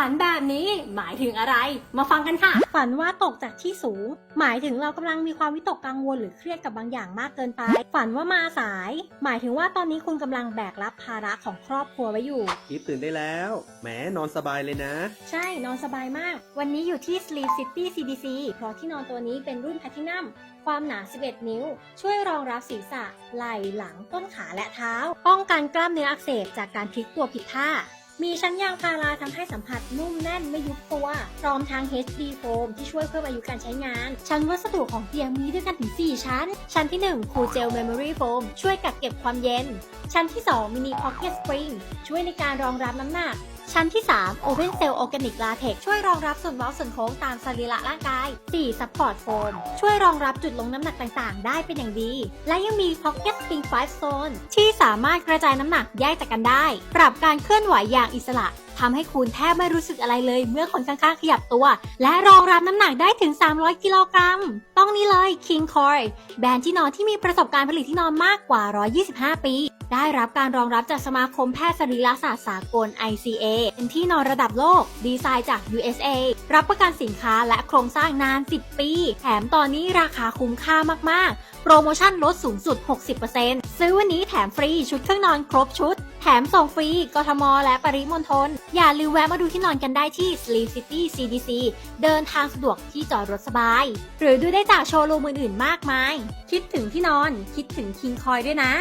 ฝันแบบนี้หมายถึงอะไร มาฟังกันค่ะ ฝันว่าตกจากที่สูง หมายถึงเรากำลังมีความวิตกกังวลหรือเครียดกับบางอย่างมากเกินไป ฝันว่ามาสาย หมายถึงว่าตอนนี้คุณกำลังแบกรับภาระของครอบครัวไว้อยู่กิฟตื่นได้แล้วแหมนอนสบายเลยนะ ใช่นอนสบายมาก วันนี้อยู่ที่ Sleep City CDC เพราะที่นอนตัวนี้เป็นรุ่น Platinum ความหนา 11 นิ้ว ช่วยรองรับศีรษะ ไหล่ หลัง ต้นขาและเท้า ป้องกันกล้ามเนื้ออักเสบจากการพลิกตัวผิดท่า มีชั้นยางพาราทำให้สัมผัสนุ่มแน่นไม่ยุบตัว พร้อมทาง HD Foam ที่ช่วยเพิ่มอายุการใช้งาน ชั้นวัสดุของเตียงมีด้วยกันถึง 4 ชั้น ชั้นที่1 Cool Gel Memory Foam ช่วยกักเก็บความเย็น ชั้นที่ 2 Mini Pocket Spring ช่วยในการรองรับน้ำหนัก ชั้นที่ 3 Open Cell Organic Latex ช่วยรองรับส่วนเว้าส่วนโค้งตามสรีระร่างกาย 4 Support Foam ช่วยรองรับจุดลงน้ำหนักต่างๆ ได้เป็นอย่างดี และยังมี Pocket Spring 5 Zone ที่สามารถกระจายน้ำหนักแยกจากกันได้ ปรับการเคลื่อนไหวอย่างอิสระทำให้คุณแทบไม่รู้สึกอะไรเลย เมื่อคนข้างๆขยับตัว และรองรับน้ำหนักได้ถึง 300 กิโลกรัม ต้องนี่เลย King Core แบรนด์ที่นอนที่มีประสบการณ์ผลิตที่นอนมากกว่า 125 ปี ได้รับการรองรับจากสมาคมแพทย์สรีรศาสตร์สากล ICA เป็นที่นอนระดับโลก ดีไซน์จาก USA รับประกันสินค้าและโครงสร้างนาน 10 ปี แถมตอนนี้ราคาคุ้มค่ามาก ๆ โปรโมชั่นลดสูงสุด 60%ซื้อวันนี้แถมฟรีชุดเครื่องนอนครบชุด แถมส่งฟรี กทม และปริมณฑล อย่าลืมแวะมาดูที่นอนกันได้ที่ Sleep City CDC เดินทางสะดวกที่จอดรถสบาย หรือดูได้จากโชว์รูมอื่นๆ มากมาย คิดถึงที่นอน คิดถึง King Coy ด้วยนะ